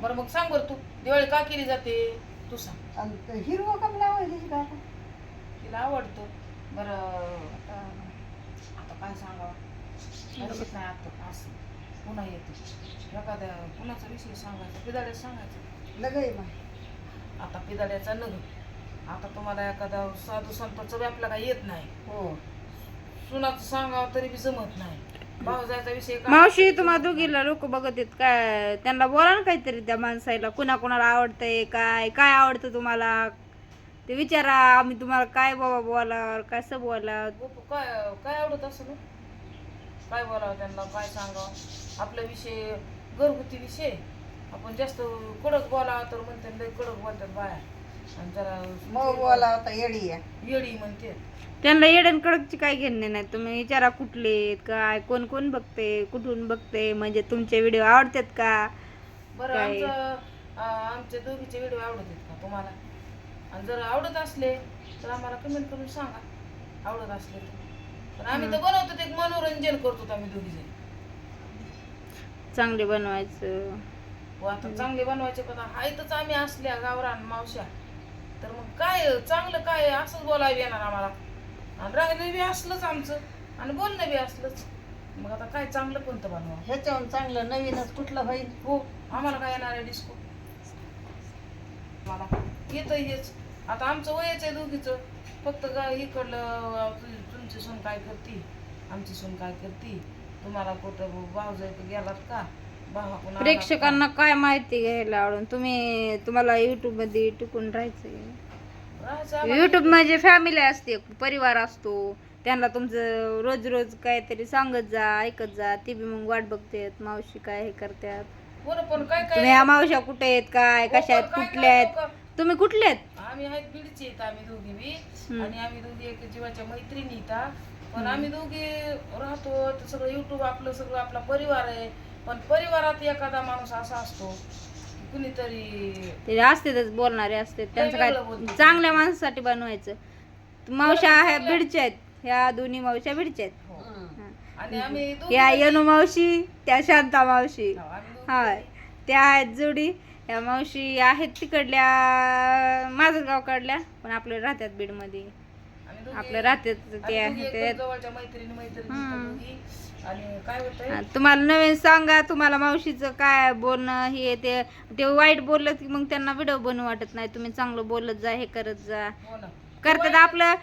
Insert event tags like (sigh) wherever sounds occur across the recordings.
बरं मग सांग बरं तू. दिवाळी का केली जाते? तू सांग. आणि ते हिरवं कम लावायची का? तिला आवडतं. बरं आता आता काय सांगावं? लक्षात नाही आता असं. पुन्हा येते. एखाद्या कुणाचा विषय सांगायचा पिदाड्यात सांगायचं. लगय मग. आता पिदाड्याचा नग. आता तुम्हाला एखादा साधू संताचं बी आपल्याला काही येत नाही. हो. सुनाचं सांगावं तरी बी जमत नाही. भाऊजाचा विषय मावशी तुम्हाला दोघीला लोक बघत आहेत काय त्यांना बोला ना काहीतरी त्या माणसाला कुणा कुणाला आवडतंय काय काय आवडतं तुम्हाला? ते विचारा आम्ही तुम्हाला काय बाबा बोला कसं बोला गोप काय काय आवडत असं काय बोलावं त्यांना काय सांगावं? आपला विषय घरगुती विषय. आपण जास्त कडक बोलावं तर म्हणते लय कडक बोलतात बाया. आणि जरा मग बोला होता येडी आहे. येडी म्हणते. त्यांना येडन कडकची काय घेणे नाही. तुम्ही विचारा कुठले आहेत, काय कोण कोण बघते कुठून बघते म्हणजे तुमचे व्हिडिओ आवडतात का? बरं काय? आमचं आमचे दोघीचे व्हिडिओ आवडत आहेत का तुम्हाला? आणि जर आवडत असले तर आम्हाला कमेंट करून सांगा. आवडत असले तर. पण आम्ही तर बनवतो ते मनोरंजन करतो आम्ही दोघी जण चांगले बनवायचं. हो आता चांगले बनवायचे पण हायतच आम्ही असल्या गावरान मावश्या. तर मग काय चांगलं काय असंच बोलायला येणार आम्हाला. आणि राहिलं बी असलंच आमचं. आणि बोलणं बी असलंच. मग आता काय चांगलं कोणतं बनवा ह्याच्याहून चांगलं नवीनच कुठलं होईल? हो आम्हाला काय येणार आहे डिस्को मला येतं हेच. आता आमचं वयच आहे दोघीचं. फक्त गा इकडलं तुमची सून काय करते? आमची सून काय करते? तुम्हाला कुठं भाऊ जायचं गेलात का? प्रेक्षकांना काय माहिती घ्यायला आवडून? तुम्ही तुम्हाला युट्यूबमध्ये टिकून राहायचं. युट्यूब म्हणजे फॅमिली असते परिवार असतो. त्यांना तुमचं रोज रोज काहीतरी सांगत जा ऐकत जा. ते बी मग वाट बघतात मावशी काय हे करतात. तुम्ही काय ह्या मावश्या कुठे आहेत? काय? कशा आहेत? कुठल्या आहेत? तुम्ही कुठले आहेत? आम्ही आहेत बीडचे आहेत आम्ही दोघी बी. आणि आम्ही दोघी एक जीवाच्या मैत्रिणी पण आम्ही दोघी राहतो सगळं युट्यूब आपलं सगळं आपला परिवार आहे. पण परिवारात एखादा माणूस असा असतो की कुणीतरी ते असतेच बोलणारे असते त्यांचं काय वेगळं बोलतात. चांगल्या माणसासाठी बनवायचं. मावश्या बरं, ह्या बीडच्या आहेत. ह्या दोन्ही मावश्या बीडच्या आहेत. हो. हं. आणि आम्ही दोघी या यनु मावशी त्या शांता मावशी. हो, आम्ही दोघी हा. त्या आहेत जोडी. या मावशी आहेत तिकडल्या माझं गाव काढल्या पण आपल्या राहतात बीडमध्ये. राहतात आम्ही ते दोघी ते. एकदम जवळच्या मैत्रिणी मैत्रिणी हम्म. दोघी आणि काय होतंय तुम्हाला नवीन सांगा तुम्हाला मावशीचं काय बोलणं हे ते. ते वाईट बोललं की मग त्यांना व्हिडिओ बनवू वाटत नाही. तुम्ही चांगलं बोलत जा हे करत जा. हो ना. करतात आपलं.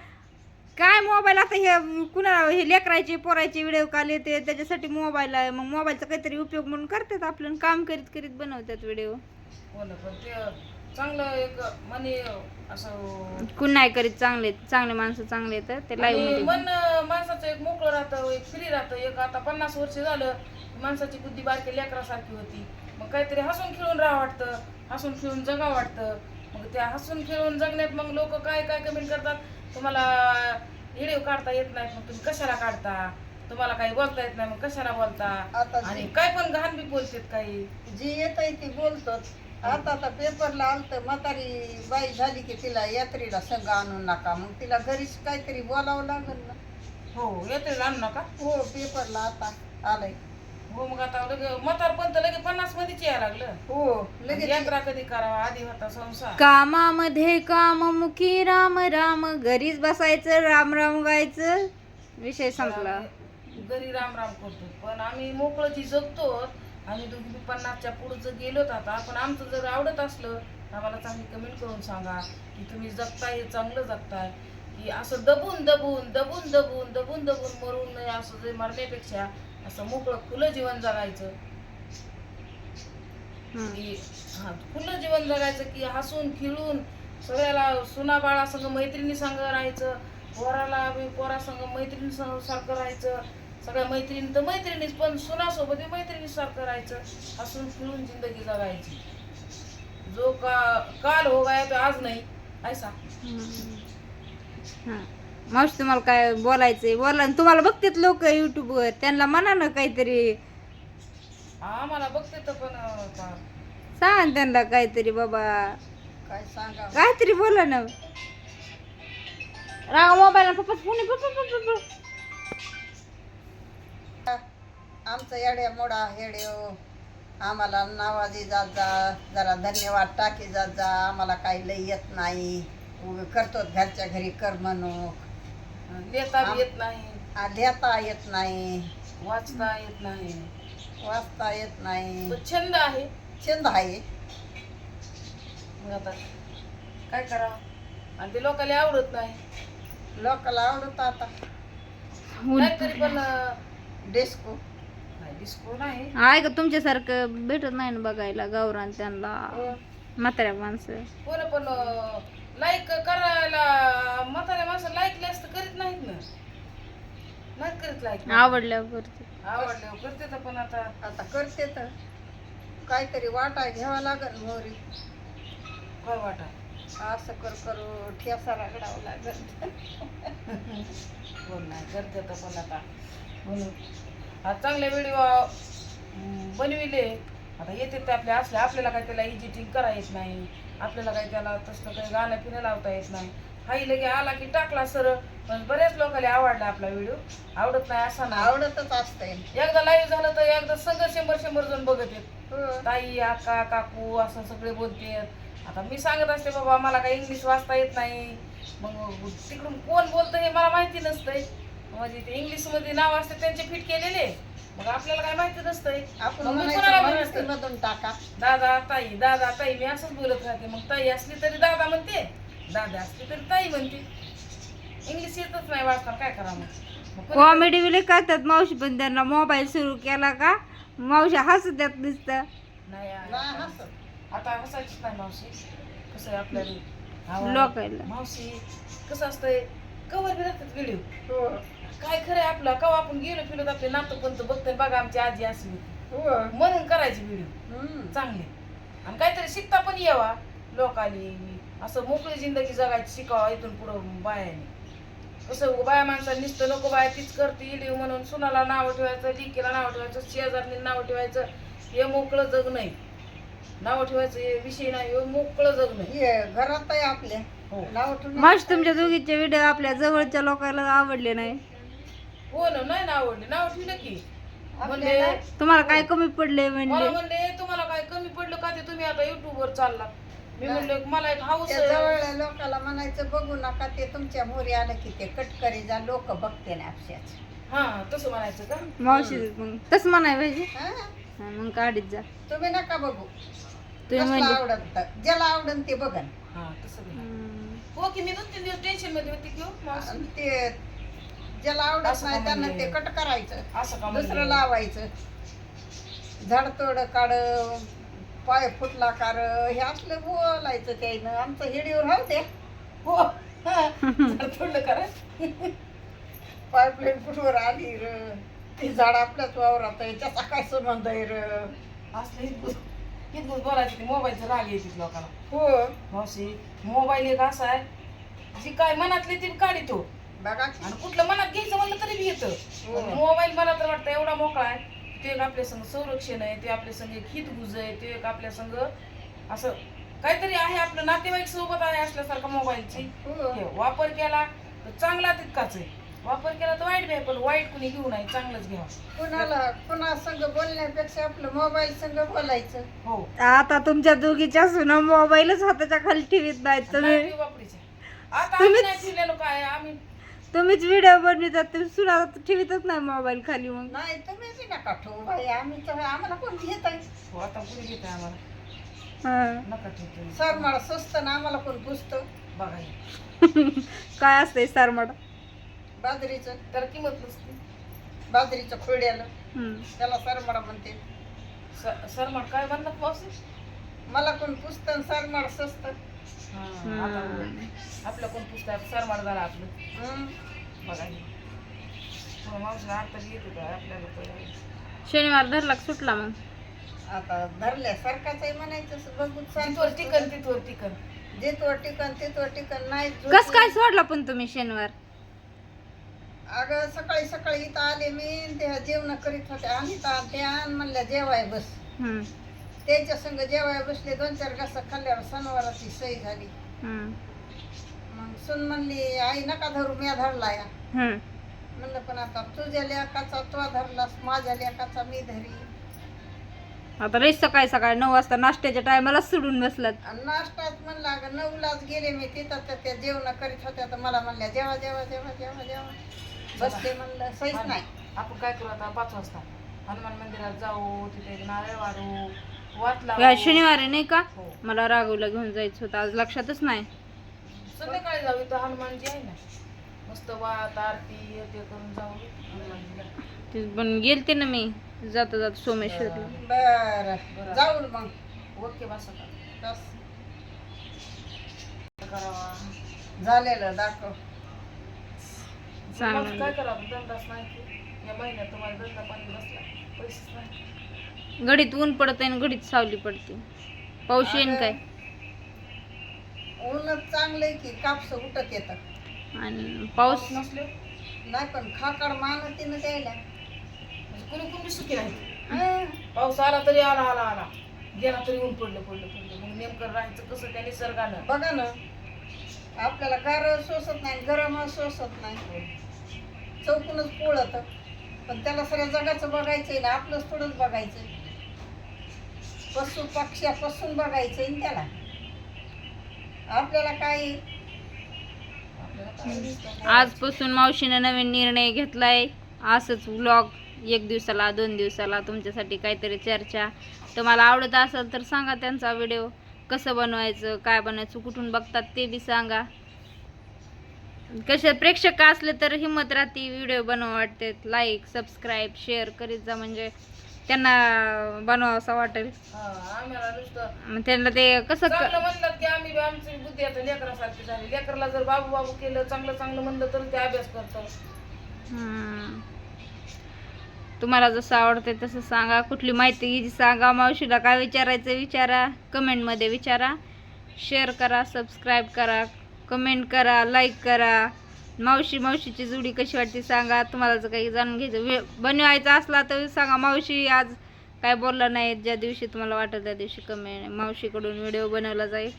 काय मोबाईल आता हे कुणा हे लेकरायचे पोरायचे व्हिडिओ कॉल येते त्याच्यासाठी मोबाईल आहे. मग मोबाईलचा काहीतरी उपयोग म्हणून करतात आपलं काम करीत करीत बनवतात व्हिडिओ हो ना पण ते चांगलं एक मनी असं कुण नाही करीत चांगले चांगले माणसं चांगले येतात ते आणि लाईव्ह मन माणसाचं एक मोकळं राहतं एक फ्री राहतं. एक आता पन्नास वर्ष झालं माणसाची बुद्धी बारकी लेकरासारखी होती. मग काहीतरी हसून खेळून राहा वाटतं हसून खेळून जगा वाटतं. मग त्या हसून खेळून जगण्यात मग लोक काय काय कमेंट करतात? तुम्हाला व्हिडिओ काढता येत नाहीत मग तुम्ही कशाला काढता? तुम्हाला काही बोलता येत नाही मग कशाला बोलता? आता आणि काय पण घाण बी बोलतात काही. जी येत आहे ती बोलतोच. आता आता पेपरला आलत म्हातारी बाई झाली की तिला यात्रेला संघ आणू नका मग तिला घरीच काहीतरी बोलावं लागेल ना. हो येते आणू नका? हो पेपरला आता आलंय. हो मग आता लगे म्हातार पण तर लगे पन्नास मध्येच यायला लागलं. हो लगेच यात्रा कधी करावा? आधी होता संसार. कामामध्ये काममुखी राम राम घरीच बसायचं राम राम गायचं. विषय संपला. घरी राम राम करतो. पण आम्ही मोकळं जी जगतो आम्ही दोघी पन्नासच्या पुढे जर गेलोत आता. पण आमचं जर आवडत असलं तर आम्हाला चांगली कमेंट करून सांगा की तुम्ही जगताय हे चांगलं जगताय. की असं दबून दबून दबून दबून दबून दबून मरून असं जे मरण्यापेक्षा असं मोकळं खुलं जीवन जगायचं. की हा खुलं जीवन जगायचं की हसून खिळून सगळ्याला सुना बाळा संग मैत्रिणी संग राहायचं. पोराला बी पोरा संग मैत्रिणी संग सारखं राहायचं. सगळ्या मैत्रिणी तर मैत्रिणीच पण सुनासोबत बी मैत्रिणी सारखं राहायचं हसून खिळून जिंदगी जगायची. जो का काल हो गया तो आज नाही ऐसा हा. मावशी तुम्हाला काय बोलायचंय? बोला तुम्हाला बघतात लोक युट्यूबवर त्यांना म्हणा ना काहीतरी. आम्हाला बघते तर पण का- सांगा त्यांना काहीतरी बाबा. काय सांगा? काहीतरी बोला ना. राव मोबाईल पप्पा फोन आहे, पप्पा, पप्पा, पप्पा. आमचं येड्या मोडा हेड्यो आम्हाला नावाजी जात जा जरा धन्यवाद टाकी जात जा आम्हाला काही लई येत नाही. करतो घरच्या घरी कर म्हणून. लिहिता येत नाही. लिहिता येत नाही. वाचता येत नाही. वाचता येत नाही. छंद आहे. छंद आहे. आता काय करावं? आणि ते लोकांना आवडत नाही. लोकाला आवडत आता. नाहीतरी पण डिस्को. आहे. का तुमच्यासारखं? भेटत नाही ना बघायला गावरान त्यांना. म्हाताऱ्या माणसं. कोण पण लाईक करायला म्हाताऱ्या माणसं लाईक जास्त करीत नाहीत ना. नाहीत करीत लाईक आवडल्यावर करते. आवडल्यावर करते तर पण आता. आता करते तर. काहीतरी वाटा घ्यावा लागल मोरी. काय वाटा? असं कर करू ठेसा रगडावं लागल. कोण (laughs) नाही करते तर पण आता. म्हणून आता चांगले व्हिडिओ बनविले. आता येते ते आपल्या असले आपल्याला काही त्याला एडिटिंग करा येत नाही. आपल्याला काही त्याला तसलं काही गाणं पिणं लावता येत नाही. हाही लगे आला की टाकला सर पण बऱ्याच लोकांना आवडला आपला व्हिडिओ आवडत नाही असा ना. आवडतच असतंय. एकदा लाईव्ह झालं तर एकदा संघ शंभर शंभर जण बघत येत हो. ताई आका काकू असं सगळे बोलते आता मी सांगत असते बाबा मला काही इंग्लिश वाचता येत नाही. मग तिकडून कोण बोलतं हे मला माहिती नसतंय. म्हणजे ते इंग्लिशमध्ये नाव असते त्यांचे फिट केलेले. मग आपल्याला काय माहिती नसतंय. आपण मग मी म्हणायचं कोणाला मराठी म्हणायचं? मधून टाका. दादा ताई दादा ताई मी असंच बोलत राहते. मग ताई असली तरी दादा म्हणते. दादा असली तरी ताई म्हणते. इंग्लिश येतच नाही वाचता काय करा मग? मग कोणी- कॉमेडी बिले करतात मावशी पण त्यांना मोबाईल सुरू केला का मावशी हसत त्यात दिसतं नाही नाही आता- हसत. आता हसायचीच नाही मावशी. कसं आहे आपल्याला आवाज- लोकायला. मावशी कसं असतंय? कवर बी राहतात व्हिडिओ हो. काय खरंय आपलं? कवा आपण गेलो फिरत आपले नातं पंत बघतोय बघा आमची आजी असली होती. हो म्हणून करायची व्हिडिओ हम्म. चांगले. आणि काहीतरी शिकता पण यावा. लोकांनी असं मोकळी जिंदगी जगायची शिकावा इथून पुढं बायाने. कसं बाया माणसाला नुसतं नको बाया तीच करते इडी म्हणून सुनाला नाव ठेवायचं लिकीला नाव ठेवायचं शेजारनी नाव ठेवायचं हे मोकळं जग नाही. नाव ठेवायचं हे विषय नाही हे मोकळं जग नाही. हे घरात आहे आपल्या. हो. नाव ठेवून मावशी तुमच्या दोघीचे व्हिडिओ आपल्या जवळच्या लोकांना आवडले नाही. हो ना नाही ना आवडले. नाव ठेवलं की. म्हणले तुम्हाला काय कमी पडले मला म्हणले म्हणले तुम्हाला काय कमी पडलं का ते तुम्ही आता युट्यूब वर चालला. मी म्हणले मला एक हाऊस त्या जवळल्या लोकाला म्हणायचं बघू नका ते तुमच्या मोरी आलं की ते कटकरी जा लोक बघते ना आपशाच हा तसं म्हणायचं का? मावशी मग तसं म्हणाय पाहिजे. हा? हा, मग काढीत जा. तुम्ही नका बघू. तुम्ही कसलं म्हणजे आवडत? ज्याला आवडन ते बघन. हा तसं. हम्म. हो की मी दोन तीन दिवस टेन्शनमध्ये होती की हो, मावशी. आणि ते ज्याला आवडत असं नाही का त्यांना म्हणजे? ते कट करायचं. असं का दुसरं म्हणले? लावायचं. झाडतोड काढ पाय फुटला कार हे असलं बोलायचं त्यानं. आमचं हिडीवर राहू दे हो. हा. जरा थोडं करा पाईपलाईन कुठवर आली र. ती झाड आपल्याच वावरात आहे. त्याचा काय संबंध आहे र? असलं बोलायचं ते मोबाईलचं राग येते लोकांना. हो. मावशी मोबाईल एक असा आहे. जी काय मनातली ती काढितो बघा की. आणि कुठलं मनात घ्यायचं म्हणलं तरी बी हो. येतं मोबाईल मला तर वाटतं एवढा मोकळा आहे ते एक आपल्या संग संरक्षण आहे ते आपल्या संग एक हितगुज आहे ते एक आपल्या संग असं काहीतरी आहे आपलं नातेवाईक सोबत आहे असल्यासारखा मोबाईलची. हो. हे वापर केला तर चांगला तितकाच आहे. वापर केला तर वाईट बी आहे पण वाईट कुणी घेऊ नये चांगलंच घ्यावं. कुणाला कुणा संग बोलण्यापेक्षा आपलं मोबाईल संग बोलायचं. हो. आता तुमच्या दोघीच्या सुना मोबाईलच हाताच्या खाली ठेवीत नाहीत नाही तुम्ही. ती वापरीची आता आम्ही नाही ठेवलेलो काय आम्ही तुम्हीच व्हिडिओ बनवितात तुम्ही सुना ठेवीतच नाही मोबाईल खाली मग. नाही नका ठेवू बाई. आम्ही तर आम्हाला कोण घेत आहे? हो घेत आहे आम्हाला? हा. नका ठेवतो सर मला स्वस्त ना आम्हाला कोण पुसतं? बघा हे. (laughs) काय असतंय सरमड बाजरीचं त्याला किंमत नसते बाजरीचं खोड्याला. हम्म. त्याला सरमाडा म्हणते स- काय म्हणतात पावसी मला कोण पुसतं सरमाड स्वस्त. आपलं कोण पुस्तक सरमाट झाला आपलं. हं. बघा. मग मावशीला आता येत होतं आपल्याला शनिवार धरला का सुटला मग? आता धरल्यासारखाच आहे म्हणायचं बघू तिथवर टिकन तिथवर टिकन. जिथवर टिकन तिथवर टिकन नाही कस काय सोडला पण तुम्ही शनिवार? अगं सकाळी सकाळी इथं आले मी आणि त्या जेवण करीत होते आणि ते आण म्हणल्या जेवाय बस. हम्म. त्याच्या संग जेवाय बसले दोन चार घास खाल्ल्यावर सणवाराची सही झाली. हम्म. मग सुन म्हणली आई नका धरू म्या धरला या. हम्म. म्हणलं पण आता तुझ्या लेकाचा तो धरलास माझ्या लेकाचा मी धरी. आता लई सकाळी सकाळी नऊ वाजता नाश्त्याच्या टायमाला सोडून बसलात. आणि नाश्ताच म्हणलं अगं नऊलाच गेले मी तिथं तर त्या जेवण करीत होत्या तर मला म्हणल्या जेवा जेवा जेवा जेवा जेवा. बसले म्हणलं सहीच नाही. आपण काय करू आता? पाच वाजता हनुमान मंदिरात जाऊ तिथे नारळ वाढू लावू शनिवारी नाही का? हो. मला राघवला घेऊन जायचं होतं. आज लक्षातच नाही. संध्याकाळी जाऊ इथं हनुमानजी आहे ना. मस्त वात आरती हे ते करून जाऊ हनुमानजीला. ते पण गेलते ना मी. जाता जाता सोमेश्वरला. बर. जाऊ मग. ओके बस आता. बस. करावा? झालेलं दाखव. चांगलं. मग काय करावं? दंडाच नाही की. या महिन्यात तुम्हाला दंडा पाणी बसला. पैसेच नाही. घडीत ऊन पडते आणि घडीत सावली पडते. पाऊस येईन काय? ऊनच चांगलंय की कापस उठत येतं आणि पाऊस? नसले नाही पण खाकड मानतीनं द्यायला. म्हणजे कुणी कुणी सुखी नाही हं. पाऊस आला तरी आला आला आला. गेला तरी ऊन पडलं पडलं पडलं. मग नेमकं राहायचं कसं त्या निसर्गानं? बघा ना आपल्याला गार सोसत नाही गरम सोसत नाही. चौकूनच पोळत. पण त्याला सगळ्या जगाचं बघायचंय ना आपलंच थोडंच बघायचंय. पशु पक्ष्यापासून बघायचंय त्याला. आपल्याला काय? आजपासून मावशीनं नवीन निर्णय घेतलाय. असंच व्लॉग एक दिवसाला दोन दिवसाला तुमच्यासाठी काहीतरी चर्चा. तुम्हाला आवडत असेल तर सांगा त्यांचा व्हिडिओ कसं बनवायचं काय बनवायचं कुठून बघतात ते बी सांगा. कसे प्रेक्षक असले तर हिंमत राहते व्हिडिओ बनवा वाटते. लाईक सबस्क्राईब शेअर करीत जा म्हणजे त्यांना बनवावंसं वाटेल. हा, आम्हाला नुसतं मग त्यांना ते कसं क- चांगलं म्हणलं की आम्ही बी आमची बुद्धी आता लेकरासारखी झाली. लेकरला जर बाबू बाबू केलं चांगलं चांगलं म्हणलं तर ते अभ्यास करतो हम्म. तुम्हाला जसं आवडते तसं सांगा. कुठली माहिती घ्यायची सांगा. मावशीला काय विचारायचं विचारा. कमेंटमध्ये विचारा. शेअर करा सबस्क्राईब करा. कमेंट करा लाईक करा. मावशी मावशीची जुडी कशी वाटते सांगा. तुम्हाला जर काही जाणून घ्यायचं बनवायचं असला तर सांगा. मावशी आज काय बोलला नाही. ज्या दिवशी तुम्हाला वाटत त्या दिवशी कमेंट मावशीकडून व्हिडिओ बनवला जाईल.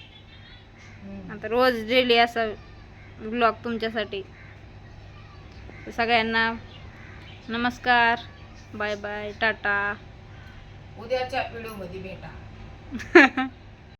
आता रोज डेली असा ब्लॉग तुमच्यासाठी. सगळ्यांना नमस्कार. बाय बाय टाटा उद्याच्या व्हिडिओमध्ये भेटा. (laughs)